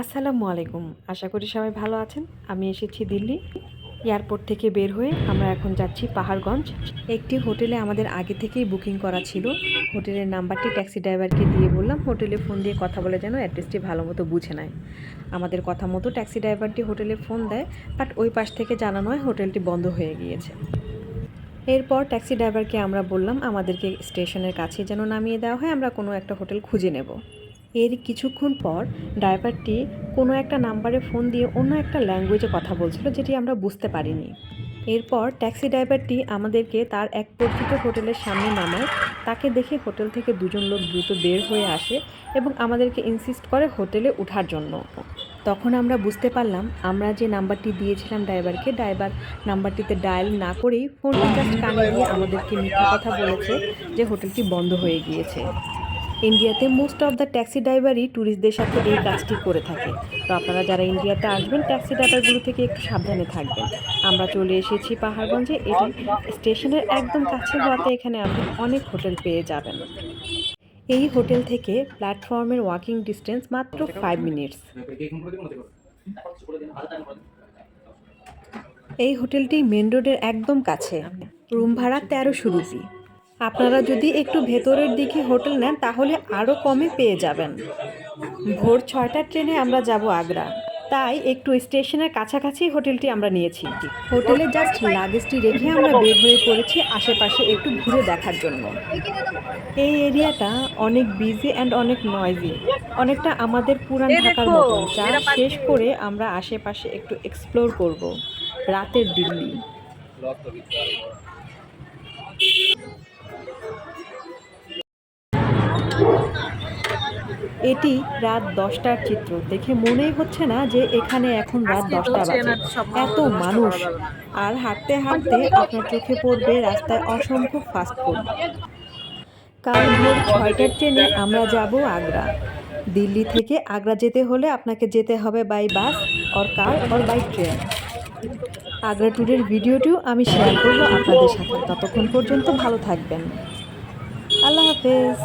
আসসালামু আলাইকুম। আশা করি সবাই ভালো আছেন। আমি এসেছি দিল্লি। এয়ারপোর্ট থেকে বের হয়ে আমরা এখন যাচ্ছি পাহাড়গঞ্জ। একটি হোটেলে আমাদের আগে থেকেই বুকিং করা ছিল। হোটেলের নাম্বারটি ট্যাক্সি ড্রাইভারকে দিয়ে বললাম, হোটেলে ফোন দিয়ে কথা বলে যেন অ্যাড্রেসটি ভালো মতো বুঝে নেয়। আমাদের কথা মতো ট্যাক্সি ড্রাইভারটি হোটেলে ফোন দেয়, বাট ওই পাশ থেকে জানানো হয় হোটেলটি বন্ধ হয়ে গিয়েছে। এরপর ট্যাক্সি ড্রাইভারকে আমরা বললাম, আমাদেরকে স্টেশনের কাছে যেন নামিয়ে দেওয়া হয়, আমরা কোনো একটা হোটেল খুঁজে নেব। এর কিছুক্ষণ পর ড্রাইভারটি কোনো একটা নাম্বারে ফোন দিয়ে অন্য একটা ল্যাঙ্গুয়েজে কথা বলছিল যেটি আমরা বুঝতে পারিনি। এরপর ট্যাক্সি ড্রাইভারটি আমাদেরকে তার এক পরিচিত হোটেলের সামনে নামায়। তাকে দেখে হোটেল থেকে দুজন লোক দ্রুত বের হয়ে আসে এবং আমাদেরকে ইনসিস্ট করে হোটেলে ওঠার জন্য। তখন আমরা বুঝতে পারলাম, আমরা যে নাম্বারটি দিয়েছিলাম ড্রাইভারকে, ড্রাইভার নাম্বারটিতে ডায়াল না করেই ফোন জাস্ট কানে দিয়ে আমাদেরকে মিথ্যা কথা বলেছে যে হোটেলটি বন্ধ হয়ে গিয়েছে। ইন্ডিয়াতে মোস্ট অফ দ্য ট্যাক্সি ড্রাইভারই ট্যুরিস্টদের সাথে এই কাজটি করে থাকে। তো আপনারা যারা ইন্ডিয়াতে আসবেন ট্যাক্সি ড্রাইভারগুলো থেকে একটু সাবধানে থাকবেন। আমরা চলে এসেছি পাহাড়গঞ্জে এটি স্টেশনের একদম কাছে হওয়াতে এখানে আপনি অনেক হোটেল পেয়ে যাবেন। এই হোটেল থেকে প্ল্যাটফর্মের ওয়াকিং ডিস্টেন্স মাত্র ফাইভ মিনিটস এই হোটেলটি মেন রোডের একদম কাছে। রুম ভাড়া তেরোশো রুপি। আপনারা যদি একটু ভেতরের দিকে হোটেল নেন তাহলে আরও কমে পেয়ে যাবেন। ভোর ছয়টার ট্রেনে আমরা যাব আগ্রা। তাই একটু স্টেশনের কাছাকাছি হোটেলটি আমরা নিয়েছি। হোটেলে জাস্ট লাগেজটি রেখে আমরা বের হয়ে পড়েছি আশেপাশে একটু ঘুরে দেখার জন্য। এই এরিয়াটা অনেক বিজি অ্যান্ড অনেক নয়েজি অনেকটা আমাদের পুরান ঢাকার মতো যা শেষ করে আমরা আশেপাশে একটু এক্সপ্লোর করব। রাতের দিল্লি। এটি রাত দশটার চিত্র। দেখে মনেই হচ্ছে না যে এখানে এখন রাত দশটা বাজে। এত মানুষ। আর হাঁটতে হাঁটতে আপনার চোখে পড়বে রাস্তায় অসংখ্য ফাস্টফুড কাল ভোর ছয়টার ট্রেনে আমরা যাব আগ্রা। দিল্লি থেকে আগ্রা যেতে হলে আপনাকে যেতে হবে by bus or car or by train Agra ট্যুরের ভিডিওটিও আমি শেয়ার করব আপনাদের সাথে। ততক্ষণ পর্যন্ত ভালো থাকবেন। আল্লাহ হাফেজ।